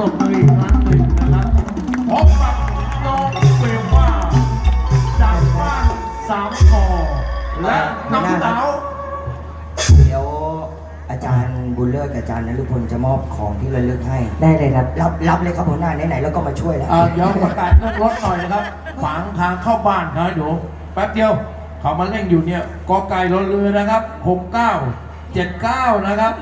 ปรบมืออีกครั้งหนึ่งนะครับพบกับน้องเฟรมว่าจากบ้านสามกอและน้องสาวเดี๋ยวอาจารย์บุญเลิศกับอาจารย์นฤพลจะมอบของที่ระลึกให้ ได้เลยครับ รับรับเลยครับหัวหน้าไหนๆแล้วก็มาช่วยแล้ว เอ่อเดี๋ยวประกาศรงรถหน่อยนะครับขวางทางเข้าบ้านนะหบเดี๋ยวแป๊บเดียว เขามาเร่งอยู่เนี่ยกอไก่รถเรือนะครับ69 79นะครับ